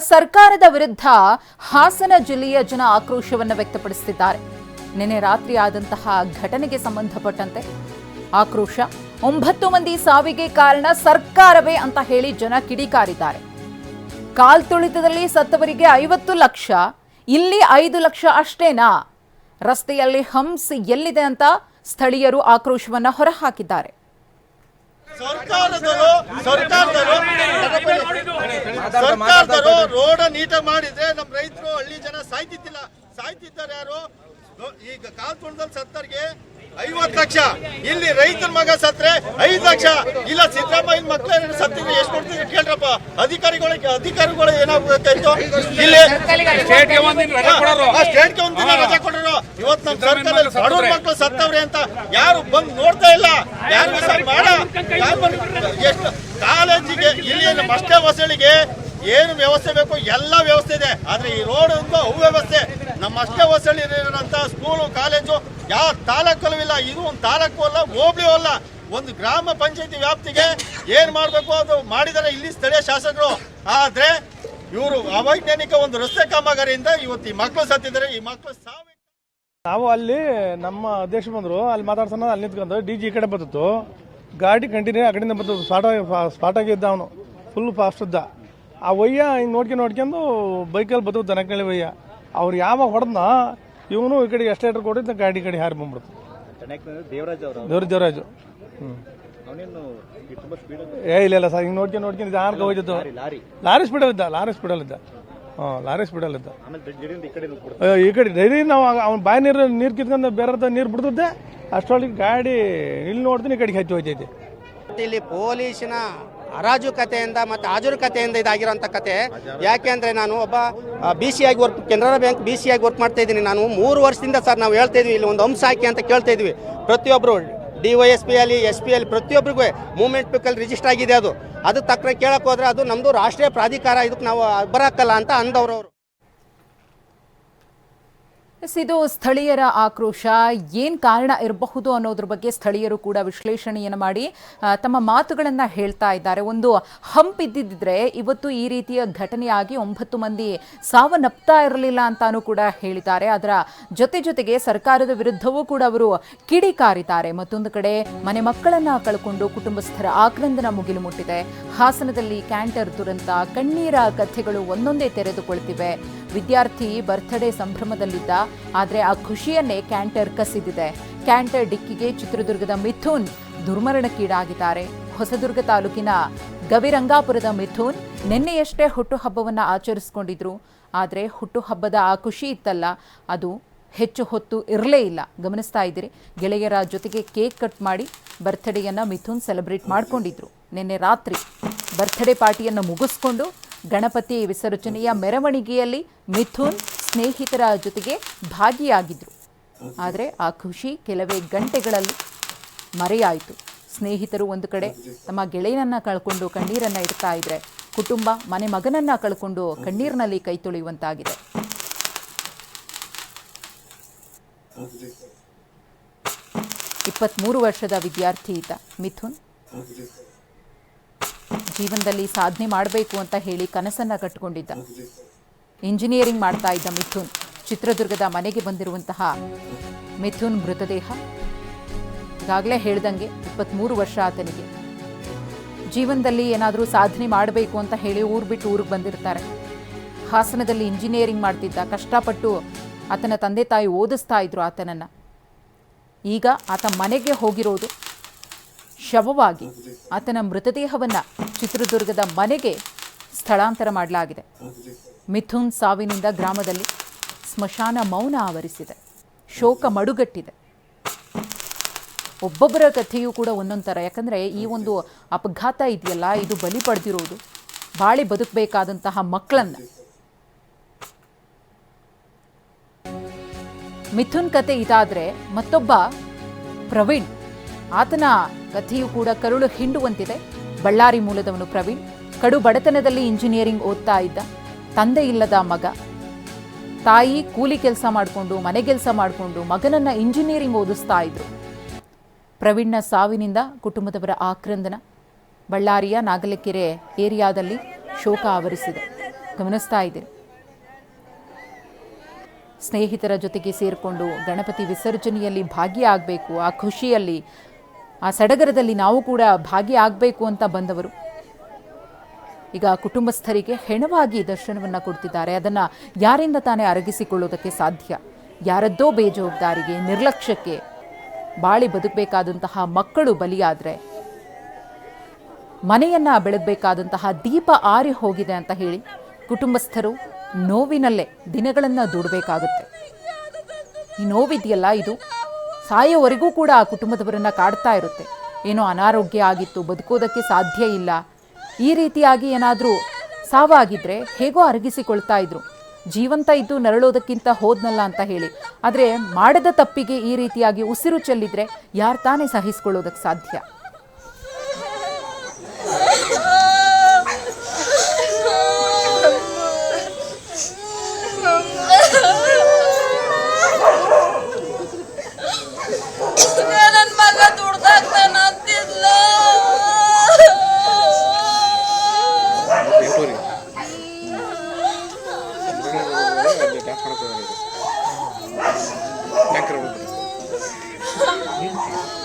ಸರ್ಕಾರದ ವಿರುದ್ಧ ಹಾಸನ ಜಿಲ್ಲೆಯ ಜನ ಆಕ್ರೋಶವನ್ನು ವ್ಯಕ್ತಪಡಿಸುತ್ತಿದ್ದಾರೆ. ನಿನ್ನೆ ರಾತ್ರಿ ಆದಂತಹ ಘಟನೆಗೆ ಸಂಬಂಧಪಟ್ಟಂತೆ ಆಕ್ರೋಶ. ಒಂಬತ್ತು ಮಂದಿ ಸಾವಿಗೆ ಕಾರಣ ಸರ್ಕಾರವೇ ಅಂತ ಹೇಳಿ ಜನ ಕಿಡಿಕಾರಿದ್ದಾರೆ. ಕಾಲ್ತುಳಿತದಲ್ಲಿ ಸತ್ತವರಿಗೆ ಐವತ್ತು ಲಕ್ಷ, ಇಲ್ಲಿ ಐದು ಲಕ್ಷ ಅಷ್ಟೇನಾ? ರಸ್ತೆಯಲ್ಲಿ ಹಂಸ್ ಎಲ್ಲಿದೆ ಅಂತ ಸ್ಥಳೀಯರು ಆಕ್ರೋಶವನ್ನು ಹೊರಹಾಕಿದ್ದಾರೆ. ಸರ್ಕಾರದವರು ಸರ್ಕಾರದವರು ಸರ್ಕಾರದವರು ರೋಡ ನೀಟ ಮಾಡಿದ್ರೆ ನಮ್ಮ ರೈತರು ಹಳ್ಳಿ ಜನ ಸಾಯ್ತಿದ್ದಿಲ್ಲ. ಸಾಯ್ತಿದ್ದಾರೆ ಯಾರು? ಈಗ ಕಾಲ್ ಸತ್ತರ್ಗೆ ಸತ್ತರಿಗೆ ಐವತ್ತು ಲಕ್ಷ. ಇಲ್ಲಿ ರೈತರ ಮಗ ಸತ್ರೆ ಐದು ಲಕ್ಷ. ಇಲ್ಲ ಸಿದ್ದರಾಮಯ್ಯ ಮಕ್ಕಳು ಸತ್ತಿದ್ರೆ ಎಷ್ಟು ಕೊಡ್ತಿದ್ರು ಕೇಳ್ರಪ್ಪ. ಅಧಿಕಾರಿಗಳ ಅಧಿಕಾರಿಗಳು ಏನಾಗ್ಬೇಕಾಯ್ತು ಇಲ್ಲಿ ಸ್ಟೇಟ್ಗೆ ಒಂದಿನ ರಜಾ ಕೊಡೋರು. ಆ ಸ್ಟೇಟ್ಗೆ ಒಂದಿನ ರಜೆ ಕೊಡೋರು. ಇವತ್ತು ನಮ್ಮ ಸರ್ಕಾರದಲ್ಲಿ ಬಡವ್ರ ಮಕ್ಕಳು ಸತ್ತವ್ರೆ ಅಂತ ಯಾರು ಬಂದು ನೋಡ್ತಾ ಇಲ್ಲ. ಯಾರು ಮಾಡ. ಎಷ್ಟು ಕಾಲೇಜಿಗೆ ಇಲ್ಲಿ ನಮ್ಮ ಅಷ್ಟೇ ವಸಳಿಗೆ ಏನು ವ್ಯವಸ್ಥೆ ಬೇಕು? ಎಲ್ಲ ವ್ಯವಸ್ಥೆ ಇದೆ. ಆದ್ರೆ ಈ ರೋಡ್ ಒಂದು ಅವ್ಯವಸ್ಥೆ. ನಮ್ಮ ಅಷ್ಟೇ ವಸಳಿ ಇರೋಂಥ ಸ್ಕೂಲು ಕಾಲೇಜು ಯಾವ ತಾಲೂಕಲ್ಲೂ ಇಲ್ಲ. ಇದು ಒಂದು ತಾಲೂಕು ಅಲ್ಲ ಹೋಬ್ಳಿ ಅಲ್ಲ. ಒಂದು ಗ್ರಾಮ ಪಂಚಾಯತಿ ವ್ಯಾಪ್ತಿಗೆ ಏನ್ ಮಾಡ್ಬೇಕು ಅದು ಮಾಡಿದರೆ ಇಲ್ಲಿ ಸ್ಥಳೀಯ ಶಾಸಕರು. ಆದ್ರೆ ಇವರು ಅವೈಜ್ಞಾನಿಕ ಒಂದು ರಸ್ತೆ ಕಾಮಗಾರಿಯಿಂದ ಇವತ್ತು ಈ ಮಕ್ಕಳು ಸತ್ತಿದ್ದಾರೆ. ಈ ಮಕ್ಕಳು ಸಾವಿಗೆ ನಾವು ಅಲ್ಲಿ ನಮ್ಮ ಅಧ್ಯಕ್ಷ ಬಂದರು ಅಲ್ಲಿ ಮಾತಾಡ್ಸೋಣ ಅಲ್ಲಿ ನಿಂತ್ಕೊಂಡು ಡಿ ಜಿ ಈ ಕಡೆ ಬರ್ತಿತ್ತು. ಗಾಡಿ ಕಂಟಿನ್ಯೂ ಆ ಕಡೆಯಿಂದ ಬರ್ತದೆ ಸ್ಪಾಟ್ ಆಗಿ ಸ್ಪಾಟ್ ಆಗಿದ್ದ ಅವನು. ಫುಲ್ ಫಾಸ್ಟ್ ಇದ್ದ. ಆ ಒಯ್ಯ ಹಿಂಗೆ ನೋಡ್ಕೊಂಡು ನೋಡ್ಕೊಂಡು ಬೈಕಲ್ಲಿ ಬರ್ತದೆ ದನಕಳಿ ಒಯ್ಯ ಅವ್ರು ಯಾವಾಗ ಹೊಡೆದ್ನ ಇವನು ಈ ಕಡೆ ಎಸ್ಟೇಟರ್ ಕೊಟ್ಟಿದ್ದ ಗಾಡಿ ಕಡೆ ಹಾರಿ ಬಂದ್ಬಿಡ್ತು. ದೇವರಾಜ್ ದೇವರಾಜ್ ದೇವ್ರ ದೇವರಾಜು. ಹ್ಞೂ ಏ ಇಲ್ಲ ಇಲ್ಲ ಸರ್. ಹಿಂಗೆ ನೋಡ್ಕೊಂಡು ನೋಡ್ಕೊಂಡು ಇದು ಹೋಯ್ತಿತ್ತು ಲಾರಿ ಲಾರಿ. ಸ್ಪೀಡಲ್ಲಿ ಇದ್ದ ಲಾರಿ ಸ್ಪೀಡಲ್ಲಿ ಇದ್ದ. ಹಾಂ ಲಾರಿ ಸ್ಪೀಡಲ್ಲಿ ಇದ್ದ. ಈ ಕಡೆ. ನುಗ್ಬಿಡ್ತು. ಈ ಕಡೆ ಡೈಲಿ ನಾವು ಅವ್ನ ಬಾಯಿ ನೀರು ನೀರು ಕಿತ್ಕೊಂಡು ಬೇರೆ ನೀರು ಬಿಡ್ತಿದ್ದೆ ಅಷ್ಟೊಳಗೆ ಗಾಡಿ ಇಲ್ಲಿ ನೋಡ್ತೀನಿ ಈ ಕಡೆಗೆ ಹೆಚ್ಚು ಹೋಯ್ತೈತಿ. ಇಲ್ಲಿ ಪೊಲೀಸಿನ ಅರಾಜಕತೆಯಿಂದ ಮತ್ತು ಕಥೆಯಿಂದ ಇದಾಗಿರೋಂಥ ಕತೆ. ಯಾಕೆ ಅಂದರೆ ನಾನು ಒಬ್ಬ ಬಿ ಸಿ ಆಗಿ work Canara bank B C ಆಗಿ ವರ್ಕ್ ಮಾಡ್ತಾ ಇದ್ದೀನಿ ನಾನು ಮೂರು ವರ್ಷದಿಂದ ಸರ್ ನಾವು ಹೇಳ್ತಾ ಇದ್ವಿ ಇಲ್ಲಿ ಒಂದು ಹಂಸ ಹಾಕಿ ಅಂತ ಕೇಳ್ತಾ ಇದ್ವಿ. ಪ್ರತಿಯೊಬ್ಬರು ಡಿ ವೈ ಎಸ್ ಪಿ ಅಲ್ಲಿ, ಎಸ್ ಪಿ ಅಲ್ಲಿ ಪ್ರತಿಯೊಬ್ಬರಿಗೂ ಮೂವ್ಮೆಂಟ್ ಪಿಕಲ್ಲಿ ರಿಜಿಸ್ಟರ್ ಆಗಿದೆ ಅದು. ಅದು ತಕ್ಕ ಕೇಳಕ್ಕೆ ಹೋದ್ರೆ ಅದು ನಮ್ಮದು ರಾಷ್ಟ್ರೀಯ ಪ್ರಾಧಿಕಾರ ಇದಕ್ಕೆ ನಾವು ಬರಕ್ಕಲ್ಲ ಅಂತ ಅಂದವರು ಇದು ಸ್ಥಳೀಯರ ಆಕ್ರೋಶ. ಏನು ಕಾರಣ ಇರಬಹುದು ಅನ್ನೋದ್ರ ಬಗ್ಗೆ ಸ್ಥಳೀಯರು ಕೂಡ ವಿಶ್ಲೇಷಣೆಯನ್ನು ಮಾಡಿ ತಮ್ಮ ಮಾತುಗಳನ್ನು ಹೇಳ್ತಾ ಇದ್ದಾರೆ. ಒಂದು ಹಂಪ್ ಇದ್ದಿದ್ದರೆ ಇವತ್ತು ಈ ರೀತಿಯ ಘಟನೆಯಾಗಿ ಒಂಬತ್ತು ಮಂದಿ ಸಾವನ್ನಪ್ತಾ ಇರಲಿಲ್ಲ ಅಂತಾನೂ ಕೂಡ ಹೇಳಿದ್ದಾರೆ. ಅದರ ಜೊತೆ ಜೊತೆಗೆ ಸರ್ಕಾರದ ವಿರುದ್ಧವೂ ಕೂಡ ಅವರು ಕಿಡಿಕಾರಿದ್ದಾರೆ ಮತ್ತೊಂದು ಕಡೆ ಮನೆ ಮಕ್ಕಳನ್ನು ಕಳ್ಕೊಂಡು ಕುಟುಂಬಸ್ಥರ ಆಕ್ರಂದನ ಮುಗಿಲು ಮುಟ್ಟಿದೆ. ಹಾಸನದಲ್ಲಿ ಕ್ಯಾಂಟರ್ ದುರಂತ, ಕಣ್ಣೀರ ಕಥೆಗಳು ಒಂದೊಂದೇ ತೆರೆದುಕೊಳ್ತಿವೆ. ವಿದ್ಯಾರ್ಥಿ ಬರ್ತ್ಡೇ ಸಂಭ್ರಮದಲ್ಲಿದ್ದ, ಆದರೆ ಆ ಖುಷಿಯನ್ನೇ ಕ್ಯಾಂಟರ್ ಕಸಿದಿದೆ. ಕ್ಯಾಂಟರ್ ಡಿಕ್ಕಿಗೆ ಚಿತ್ರದುರ್ಗದ ಮಿಥುನ್ ದುರ್ಮರಣಕ್ಕೀಡಾಗಿದ್ದಾರೆ. ಹೊಸದುರ್ಗ ತಾಲೂಕಿನ ಗವಿರಂಗಾಪುರದ ಮಿಥುನ್ ನಿನ್ನೆಯಷ್ಟೇ ಹುಟ್ಟುಹಬ್ಬವನ್ನು ಆಚರಿಸಿಕೊಂಡಿದ್ರು. ಆದರೆ ಹುಟ್ಟುಹಬ್ಬದ ಆ ಖುಷಿ ಇತ್ತಲ್ಲ, ಅದು ಹೆಚ್ಚು ಹೊತ್ತು ಇರಲೇ ಇಲ್ಲ. ಗಮನಿಸ್ತಾ ಇದ್ದೀರಿ, ಗೆಳೆಯರ ಜೊತೆಗೆ ಕೇಕ್ ಕಟ್ ಮಾಡಿ ಬರ್ತ್ಡೇಯನ್ನು ಮಿಥುನ್ ಸೆಲೆಬ್ರೇಟ್ ಮಾಡಿಕೊಂಡಿದ್ರು. ನಿನ್ನೆ ರಾತ್ರಿ ಬರ್ತ್ಡೇ ಪಾರ್ಟಿಯನ್ನು ಮುಗಿಸ್ಕೊಂಡು ಗಣಪತಿ ವಿಸರ್ಜನೆಯ ಮೆರವಣಿಗೆಯಲ್ಲಿ ಮಿಥುನ್ ಸ್ನೇಹಿತರ ಜೊತೆಗೆ ಭಾಗಿಯಾಗಿದ್ರು. ಆದರೆ ಆ ಖುಷಿ ಕೆಲವೇ ಗಂಟೆಗಳಲ್ಲಿ ಮರೆಯಾಯಿತು. ಸ್ನೇಹಿತರು ಒಂದು ಕಡೆ ತಮ್ಮ ಗೆಳೆಯನನ್ನು ಕಳ್ಕೊಂಡು ಕಣ್ಣೀರನ್ನು ಇಡ್ತಾ ಇದ್ರೆ, ಕುಟುಂಬ ಮನೆ ಮಗನನ್ನು ಕಳ್ಕೊಂಡು ಕಣ್ಣೀರಿನಲ್ಲಿ ಕೈ ತೊಳೆಯುವಂತಾಗಿದೆ. ಇಪ್ಪತ್ತ್ಮೂರು ವರ್ಷದ ವಿದ್ಯಾರ್ಥಿ ಈತ, ಮಿಥುನ್. ಜೀವನದಲ್ಲಿ ಸಾಧನೆ ಮಾಡಬೇಕು ಅಂತ ಹೇಳಿ ಕನಸನ್ನ ಕಟ್ಟಿಕೊಂಡಿದ್ದ ಇಂಜಿನಿಯರಿಂಗ್ ಮಾಡ್ತಾ ಇದ್ದ ಮಿಥುನ್. ಚಿತ್ರದುರ್ಗದ ಮನೆಗೆ ಬಂದಿರುವಂತಹ ಮಿಥುನ್ ಮೃತದೇಹ. ಈಗಾಗಲೇ ಹೇಳ್ದಂಗೆ ಇಪ್ಪತ್ತ್ಮೂರು ವರ್ಷ ಆತನಿಗೆ. ಜೀವನದಲ್ಲಿ ಏನಾದರೂ ಸಾಧನೆ ಮಾಡಬೇಕು ಅಂತ ಹೇಳಿ ಊರು ಬಿಟ್ಟು ಊರಿಗೆ ಬಂದಿರ್ತಾರೆ. ಹಾಸನದಲ್ಲಿ ಇಂಜಿನಿಯರಿಂಗ್ ಮಾಡ್ತಿದ್ದ. ಕಷ್ಟಪಟ್ಟು ಆತನ ತಂದೆ ತಾಯಿ ಓದಿಸ್ತಾ ಇದ್ರು ಆತನನ್ನು. ಈಗ ಆತ ಮನೆಗೆ ಹೋಗಿರೋದು ಶವವಾಗಿ ಆತನ ಮೃತದೇಹವನ್ನು ಚಿತ್ರದುರ್ಗದ ಮನೆಗೆ ಸ್ಥಳಾಂತರ ಮಾಡಲಾಗಿದೆ. ಮಿಥುನ್ ಸಾವಿನಿಂದ ಗ್ರಾಮದಲ್ಲಿ ಸ್ಮಶಾನ ಮೌನ ಆವರಿಸಿದೆ. ಶೋಕ ಮಡುಗಟ್ಟಿದೆ. ಒಬ್ಬೊಬ್ಬರ ಕಥೆಯೂ ಕೂಡ ಒಂದೊಂದು ಥರ ಯಾಕಂದರೆ ಈ ಒಂದು ಅಪಘಾತ ಇದೆಯಲ್ಲ, ಇದು ಬಲಿ ಪಡೆದಿರೋದು, ಬಾಳಿ ಬದುಕಬೇಕಾದಂತಹ ಮಕ್ಕಳನ್ನು. ಮಿಥುನ್ ಕತೆ ಇದಾದರೆ ಮತ್ತೊಬ್ಬ ಪ್ರವೀಣ್ ಆತನ ಕಥೆಯೂ ಕೂಡ ಕರುಳು ಹಿಂಡುವಂತಿದೆ. ಬಳ್ಳಾರಿ ಮೂಲದವನು ಪ್ರವೀಣ್, ಕಡು ಬಡತನದಲ್ಲಿ ಇಂಜಿನಿಯರಿಂಗ್ ಓದ್ತಾ ಇದ್ದ, ತಂದೆ ಇಲ್ಲದ ಮಗ. ತಾಯಿ ಕೂಲಿ ಕೆಲಸ ಮಾಡಿಕೊಂಡು, ಮನೆ ಕೆಲಸ ಮಾಡಿಕೊಂಡು ಮಗನನ್ನ ಇಂಜಿನಿಯರಿಂಗ್ ಓದಿಸ್ತಾ ಇದ್ರು. ಪ್ರವೀಣ್ನ ಸಾವಿನಿಂದ ಕುಟುಂಬದವರ ಆಕ್ರಂದನ ಬಳ್ಳಾರಿಯ ನಾಗಲಕೆರೆ ಏರಿಯಾದಲ್ಲಿ ಶೋಕ ಆವರಿಸಿದೆ. ಗಮನಿಸ್ತಾ ಇದೆ ಸ್ನೇಹಿತರ ಜೊತೆಗೆ ಸೇರಿಕೊಂಡು ಗಣಪತಿ ವಿಸರ್ಜನೆಯಲ್ಲಿ ಭಾಗಿಯಾಗಬೇಕು, ಆ ಖುಷಿಯಲ್ಲಿ ಆ ಸಡಗರದಲ್ಲಿ ನಾವು ಕೂಡ ಭಾಗಿಯಾಗಬೇಕು ಅಂತ ಬಂದವರು. ಈಗ ಕುಟುಂಬಸ್ಥರಿಗೆ ಹೆಣವಾಗಿ ದರ್ಶನವನ್ನು ಕೊಡ್ತಿದ್ದಾರೆ. ಅದನ್ನು ಯಾರಿಂದ ತಾನೇ ಅರಗಿಸಿಕೊಳ್ಳೋದಕ್ಕೆ ಸಾಧ್ಯ? ಯಾರದ್ದೋ ಬೇಜವಾಬ್ದಾರಿಗೆ, ನಿರ್ಲಕ್ಷ್ಯಕ್ಕೆ ಬಾಳಿ ಬದುಕಬೇಕಾದಂತಹ ಮಕ್ಕಳು ಬಲಿಯಾದರೆ, ಮನೆಯನ್ನ ಬೆಳಗಬೇಕಾದಂತಹ ದೀಪ ಆರಿ ಹೋಗಿದೆ ಅಂತ ಹೇಳಿ ಕುಟುಂಬಸ್ಥರು ನೋವಿನಲ್ಲೇ ದಿನಗಳನ್ನು ದುಡಬೇಕಾಗುತ್ತೆ. ಈ ನೋವಿದೆಯಲ್ಲ ಇದು ಸಾಯೋವರೆಗೂ ಕೂಡ ಆ ಕುಟುಂಬದವರನ್ನ ಕಾಡ್ತಾ ಇರುತ್ತೆ. ಏನೋ ಅನಾರೋಗ್ಯ ಆಗಿತ್ತು, ಬದುಕೋದಕ್ಕೆ ಸಾಧ್ಯ ಇಲ್ಲ. ಈ ರೀತಿಯಾಗಿ ಏನಾದರೂ ಸಾವಾಗಿದ್ರೆ ಹೇಗೋ ಅರಗಿಸಿಕೊಳ್ತಾ ಇದ್ರು. ಜೀವಂತ ಇದ್ದು ನರಳೋದಕ್ಕಿಂತ ಹೋದ್ನಲ್ಲ ಅಂತ ಹೇಳಿ. ಆದರೆ ಮಾಡದ ತಪ್ಪಿಗೆ ಈ ರೀತಿಯಾಗಿ ಉಸಿರು ಚೆಲ್ಲಿದ್ರೆ ಯಾರು ತಾನೇ ಸಹಿಸ್ಕೊಳ್ಳೋದಕ್ಕೆ ಸಾಧ್ಯ? Bye.